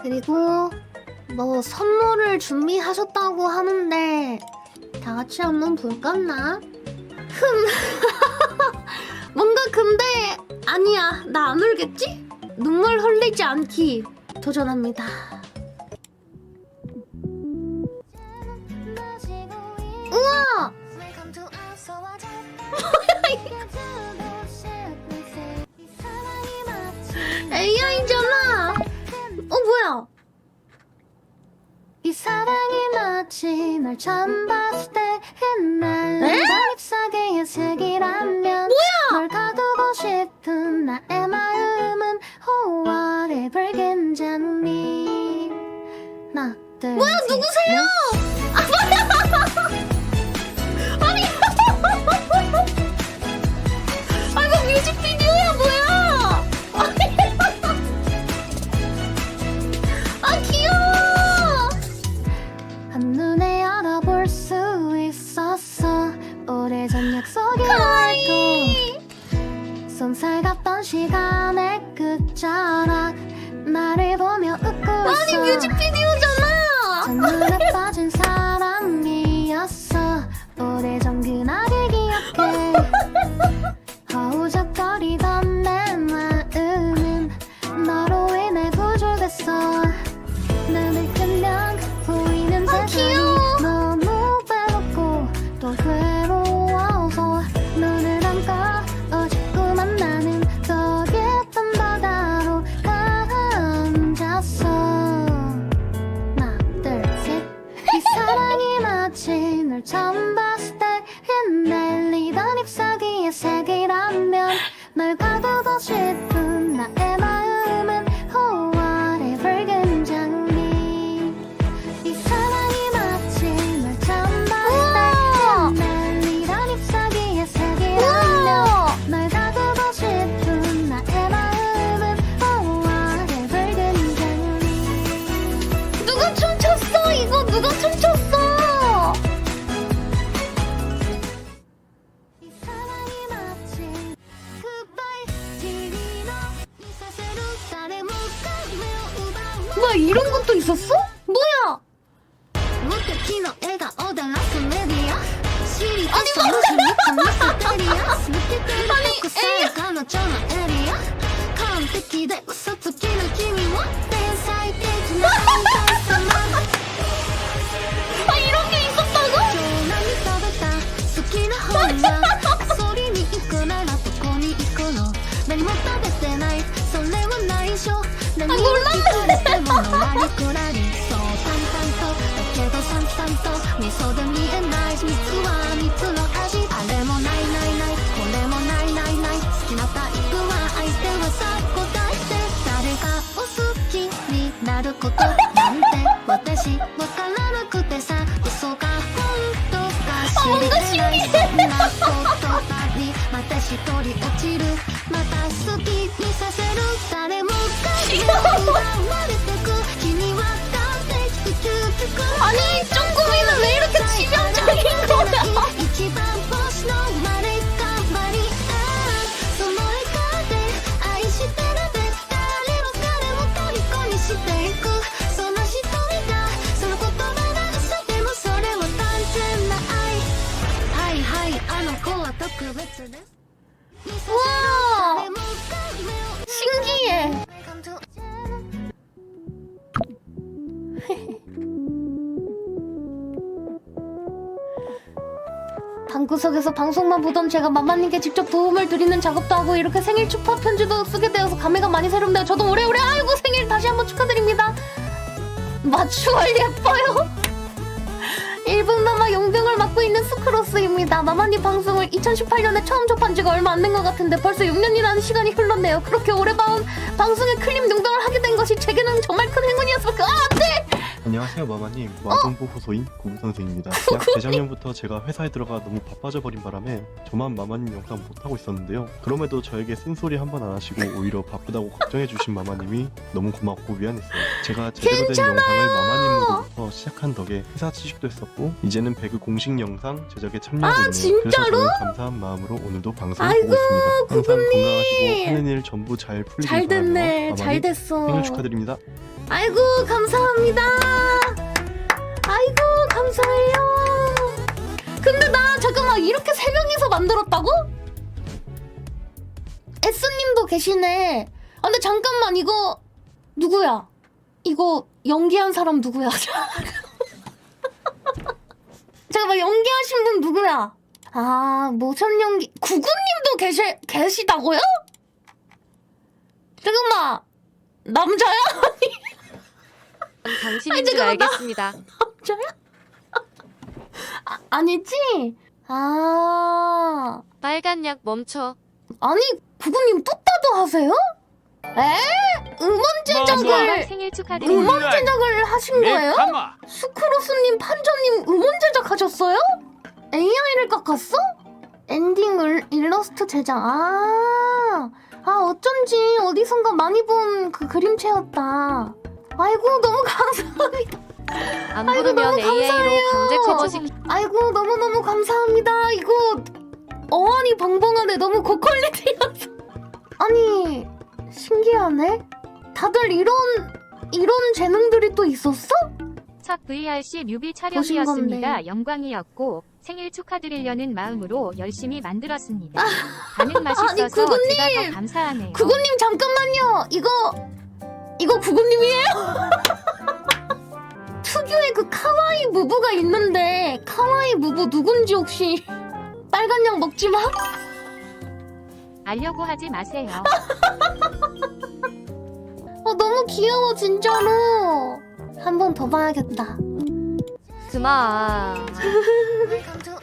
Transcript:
그리고 뭐 선물을 준비하셨다고 하는데 다 같이 한번 볼까나? 흠 뭔가 근데 아니야 나 안 울겠지? 눈물 흘리지 않기 도전합니다 우와! 뭐야 이거 AI죠? 이 사랑이 마치 날 처음 봤을 때 옛날 내 잎사귀의 색이라면 뭐야? 널 가두고 싶은 나의 마음은 Oh whatever 괜찮니 나 뭐야 누구세요? 뭐야 이런 것도 있었어? 뭐야? 아니 뭐 ることなんて私 우와! 신기해! 방구석에서 방송만 보던 제가 맘마님께 직접 도움을 드리는 작업도 하고 이렇게 생일 축하 편지도 쓰게 되어서 감회가 많이 새롭네요. 저도 오래오래 아이고 생일 다시 한번 축하드립니다. 맞추얼 예뻐요. 크로스입니다. 마마님 방송을 2018년에 처음 접한 지가 얼마 안 된 것 같은데 벌써 6년이라는 시간이 흘렀네요. 그렇게 오래 방 방송에 클립 능동을 하게 된 것이 제게는 정말 큰 행운이었습니다. 그, 아, 안 돼! 안녕하세요 마마님 어? 마동부 호소인 고무선생입니다 약 재작년부터 제가 회사에 들어가 너무 바빠져버린 바람에 저만 마마님 영상 못하고 있었는데요 그럼에도 저에게 쓴소리 한 번 안 하시고 오히려 바쁘다고 걱정해주신 마마님이 너무 고맙고 미안했어요 제가 제대로 된 영상을 마마님 으로부터 시작한 덕에 회사 취직도 했었고 이제는 배그 공식 영상 제작에 참여하고 아, 있네요 진짜로? 그래서 저는 감사한 마음으로 오늘도 방송을 아이고, 보고 있습니다 항상 구구님. 건강하시고 하는 일 전부 잘 풀리길 잘 됐네. 바라며 잘 됐어. 생일 축하드립니다 아이고 감사합니다. 아이고 감사해요. 근데 나 잠깐만 이렇게 세 명이서 만들었다고? 에스님도 계시네. 아 근데 잠깐만 이거 누구야? 이거 연기한 사람 누구야? 잠깐만 연기하신 분 누구야? 아 모션 연기 구구님도 계시 계시다고요? 잠깐만 남자야? 당신인 아니, 줄 잠깐만, 나- 알겠습니다. 남자야? 아, 아니지? 아 빨간 약 멈춰. 아니 구구님 뚜따도 하세요? 에? 음원 제작을 생일 축하드립니다. 음원 제작을 하신 거예요? 가마 스크로스님 판저님 음원 제작 하셨어요? AI를 깎았어? 엔딩 을 일러스트 제작 아, 아 어쩐지 어디선가 많이 본 그 그림체였다 아이고 너무 감사합니다 안 아이고, 부르면 너무 AI로 감사해요. 강제. 아이고 너무너무 감사합니다 이거 어안이 벙벙하네 너무 고퀄리티라서 아니 신기하네 다들 이런 이런 재능들이 또 있었어? 첫 VRC 뮤비 촬영이었습니다. 영광이었고 생일 축하드리려는 마음으로 열심히 만들었습니다. 반응 맛있어서 아니, 구구님! 제가 더 감사하네요. 구구님 잠깐만요. 이거 이거 구구님이에요? 특유의 그 카와이 무브가 있는데 카와이 무브 누군지 혹시 빨간 약 먹지 마? 알려고 하지 마세요. 어 너무 귀여워 진짜로. 한 번 더 봐야겠다. 그만.